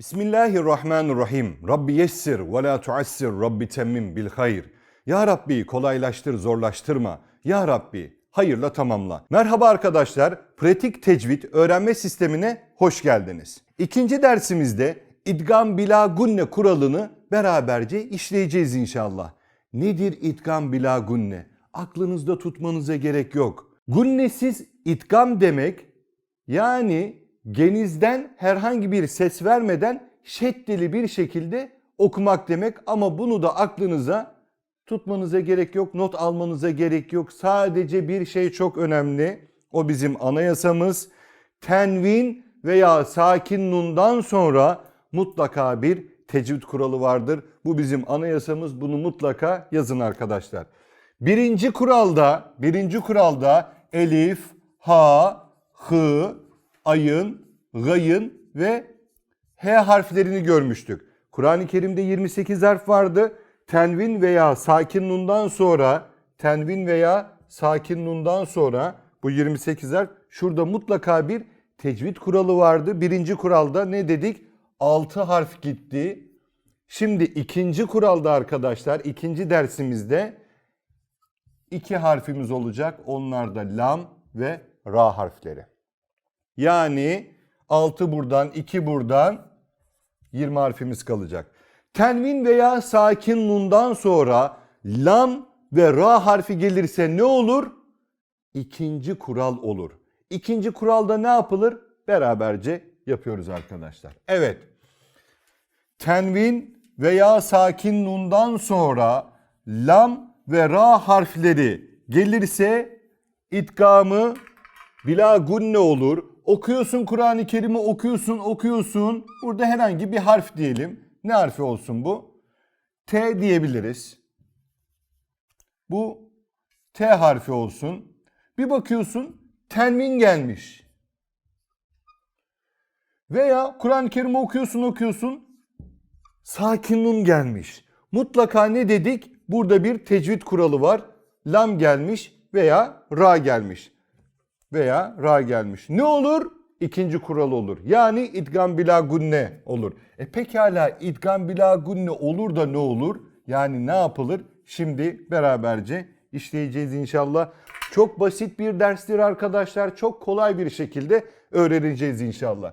Bismillahirrahmanirrahim. Rabbi yessir ve la tuassir. Rabbi temmim bil hayr. Ya Rabbi kolaylaştır, zorlaştırma. Ya Rabbi hayırla tamamla. Merhaba arkadaşlar. Pratik tecvid öğrenme sistemine hoş geldiniz. İkinci dersimizde idgam bila gunne kuralını beraberce işleyeceğiz inşallah. Nedir idgam bila gunne? Aklınızda tutmanıza gerek yok. Gunnesiz idgam demek yani genizden herhangi bir ses vermeden şeddeli bir şekilde okumak demek ama bunu da aklınıza tutmanıza gerek yok, not almanıza gerek yok. Sadece bir şey çok önemli. O bizim anayasamız. Tenvin veya sakin nundan sonra mutlaka bir tecvid kuralı vardır. Bu bizim anayasamız. Bunu mutlaka yazın arkadaşlar. Birinci kuralda, birinci kuralda elif, ha, hı, ayın, gayın ve H harflerini görmüştük. Kur'an-ı Kerim'de 28 harf vardı. Tenvin veya sakin nundan sonra, tenvin veya sakin nundan sonra bu 28 harf şurada mutlaka bir tecvid kuralı vardı. Birinci kuralda ne dedik? 6 harf gitti. Şimdi ikinci kuralda arkadaşlar, ikinci dersimizde iki harfimiz olacak. Onlar da lam ve ra harfleri. Yani 6 buradan 2 buradan 20 harfimiz kalacak. Tenvin veya sakin nundan sonra lam ve ra harfi gelirse ne olur? İkinci kural olur. İkinci kuralda ne yapılır? Beraberce yapıyoruz arkadaşlar. Evet. Tenvin veya sakin nundan sonra lam ve ra harfleri gelirse itkamı bila gunne olur. Okuyorsun Kur'an-ı Kerim'i okuyorsun okuyorsun. Burada herhangi bir harf diyelim. Ne harfi olsun bu? T diyebiliriz. Bu T harfi olsun. Bir bakıyorsun tenvin gelmiş. Veya Kur'an-ı Kerim'i okuyorsun okuyorsun sakin nun gelmiş. Mutlaka ne dedik? Burada bir tecvid kuralı var. Lam gelmiş veya ra gelmiş. Veya ra gelmiş. Ne olur? İkinci kural olur. Yani idgam bila gunne olur. E pekala idgam bila gunne olur da ne olur? Yani ne yapılır? Şimdi beraberce işleyeceğiz inşallah. Çok basit bir derstir arkadaşlar. Çok kolay bir şekilde öğreneceğiz inşallah.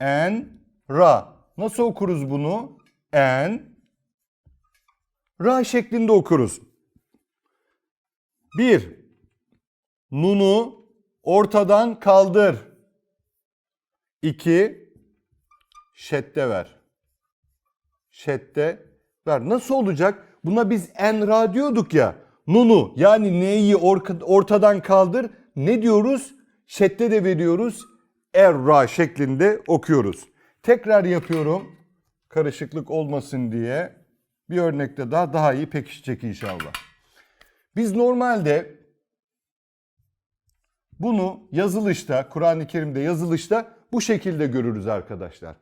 En, ra. Nasıl okuruz bunu? En, ra şeklinde okuruz. Bir, nunu ortadan kaldır. İki, şedde ver. Şedde ver. Nasıl olacak? Buna biz en ra diyorduk ya. Nunu yani neyi ortadan kaldır. Ne diyoruz? Şedde de veriyoruz. Erra şeklinde okuyoruz. Tekrar yapıyorum. Karışıklık olmasın diye. Bir örnekte daha daha iyi pekişecek inşallah. Biz normalde bunu yazılışta, Kur'an-ı Kerim'de yazılışta bu şekilde görürüz arkadaşlar.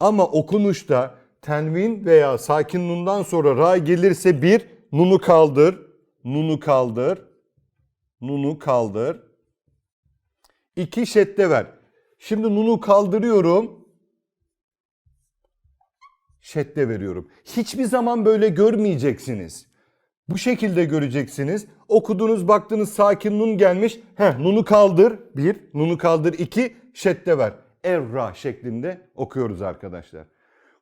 Ama okunuşta tenvin veya sakin nundan sonra ra gelirse bir nunu kaldır, nunu kaldır, nunu kaldır. İki şedde ver. Şimdi nunu kaldırıyorum. Şedde veriyorum. Hiçbir zaman böyle görmeyeceksiniz. Bu şekilde göreceksiniz. Okudunuz baktınız sakin nun gelmiş. Heh nunu kaldır. Bir. Nunu kaldır. iki Şedde ver. Erra şeklinde okuyoruz arkadaşlar.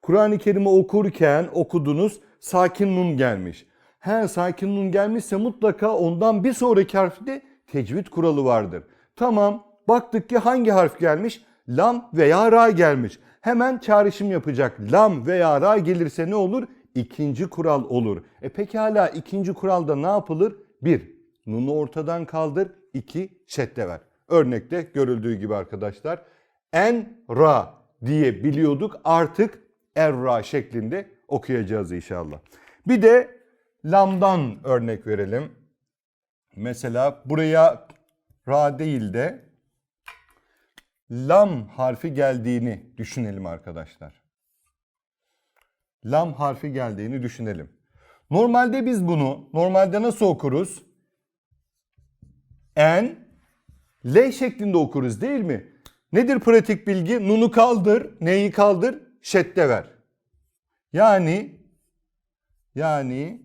Kur'an-ı Kerim'i okurken okudunuz sakin nun gelmiş. He sakin nun gelmişse mutlaka ondan bir sonraki harfte tecvid kuralı vardır. Tamam baktık ki hangi harf gelmiş? Lam veya ra gelmiş. Hemen çağrışım yapacak. Lam veya ra gelirse ne olur? İkinci kural olur. E pekala ikinci kuralda ne yapılır? Bir, nunu ortadan kaldır. İki, şedde ver. Örnekte görüldüğü gibi arkadaşlar. En ra diye biliyorduk. Artık erra şeklinde okuyacağız inşallah. Bir de lamdan örnek verelim. Mesela buraya ra değil de lam harfi geldiğini düşünelim arkadaşlar. Lam harfi geldiğini düşünelim. Normalde biz bunu normalde nasıl okuruz? En, L şeklinde okuruz değil mi? Nedir pratik bilgi? Nunu kaldır, neyi kaldır? Şedde ver. Yani yani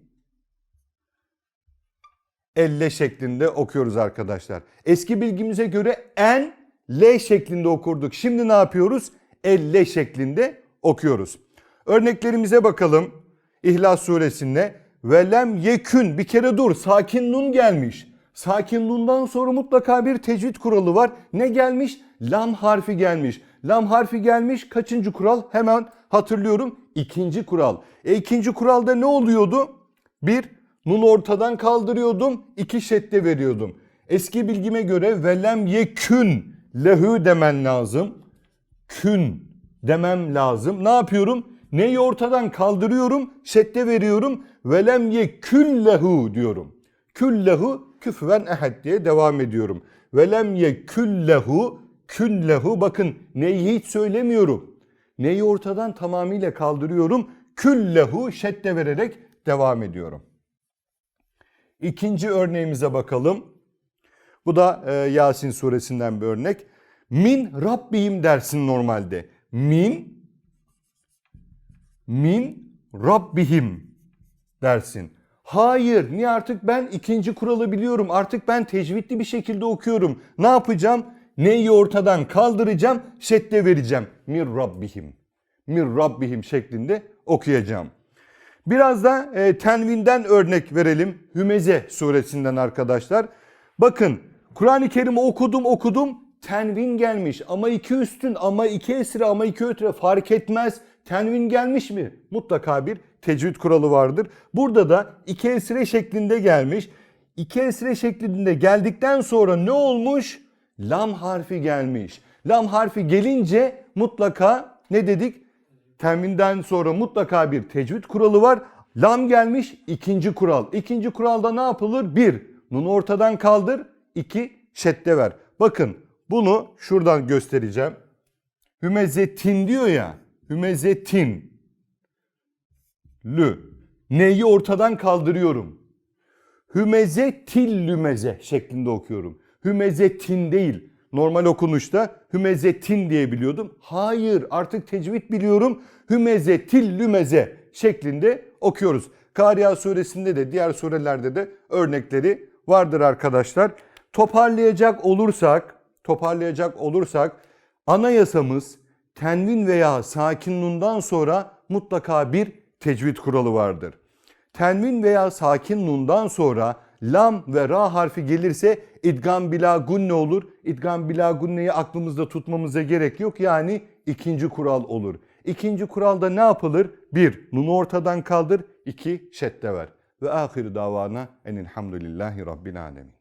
elle şeklinde okuyoruz arkadaşlar. Eski bilgimize göre en L şeklinde okurduk. Şimdi ne yapıyoruz? Elle şeklinde okuyoruz. Örneklerimize bakalım. İhlas suresinde velem yekün bir kere dur sakin nun gelmiş. Sakin nundan sonra mutlaka bir tecvid kuralı var. Ne gelmiş? Lam harfi gelmiş. Lam harfi gelmiş. Kaçıncı kural? Hemen hatırlıyorum. İkinci kural. E ikinci kuralda ne oluyordu? Bir, nun ortadan kaldırıyordum. iki şedde veriyordum. Eski bilgime göre velem yekün lehü demen lazım. Kün demem lazım. Ne yapıyorum? Neyi ortadan kaldırıyorum, şedde veriyorum. Velem ye küllehu diyorum. Küllehu küfüven ehed diye devam ediyorum. Velem ye küllehu küllehu bakın neyi hiç söylemiyorum. Neyi ortadan tamamıyla kaldırıyorum. Küllehu şedde vererek devam ediyorum. İkinci örneğimize bakalım. Bu da e, Yasin suresinden bir örnek. Min Rabbihim dersin normalde. Min min Rabbihim dersin. Hayır, niye artık ben ikinci kuralı biliyorum. Artık ben tecvidli bir şekilde okuyorum. Ne yapacağım? Neyi ortadan kaldıracağım, şedde vereceğim. Mir Rabbihim. Mir Rabbihim şeklinde okuyacağım. Biraz da e, tenvinden örnek verelim. Hümeze suresinden arkadaşlar. Bakın Kur'an-ı Kerim'i okudum okudum. Tenvin gelmiş ama iki üstün ama iki esre ama iki ötre fark etmez. Tenvin gelmiş mi? Mutlaka bir tecvid kuralı vardır. Burada da iki esre şeklinde gelmiş. İki esre şeklinde geldikten sonra ne olmuş? Lam harfi gelmiş. Lam harfi gelince mutlaka ne dedik? Teminden sonra mutlaka bir tecvid kuralı var. Lam gelmiş ikinci kural. İkinci kuralda ne yapılır? Bir, nunu ortadan kaldır. iki şedde ver. Bakın bunu şuradan göstereceğim. Hümezetin diyor ya. Hümezetin. Lü. Neyi ortadan kaldırıyorum. Hümeze tillümeze şeklinde okuyorum. Hümezetin değil. Normal okunuşta hümezetin diye biliyordum. Hayır artık tecvid biliyorum. Hümeze tillümeze şeklinde okuyoruz. Kariya suresinde de diğer surelerde de örnekleri vardır arkadaşlar. Toparlayacak olursak, toparlayacak olursak anayasamız tenvin veya sakin nundan sonra mutlaka bir tecvid kuralı vardır. Tenvin veya sakin nundan sonra lam ve ra harfi gelirse idgam bila gunne olur. İdgam bila gunneyi aklımızda tutmamıza gerek yok. Yani ikinci kural olur. İkinci kuralda ne yapılır? Bir, nunu ortadan kaldır. iki şedde ver. Ve ahir davana enilhamdülillahi rabbil alemin.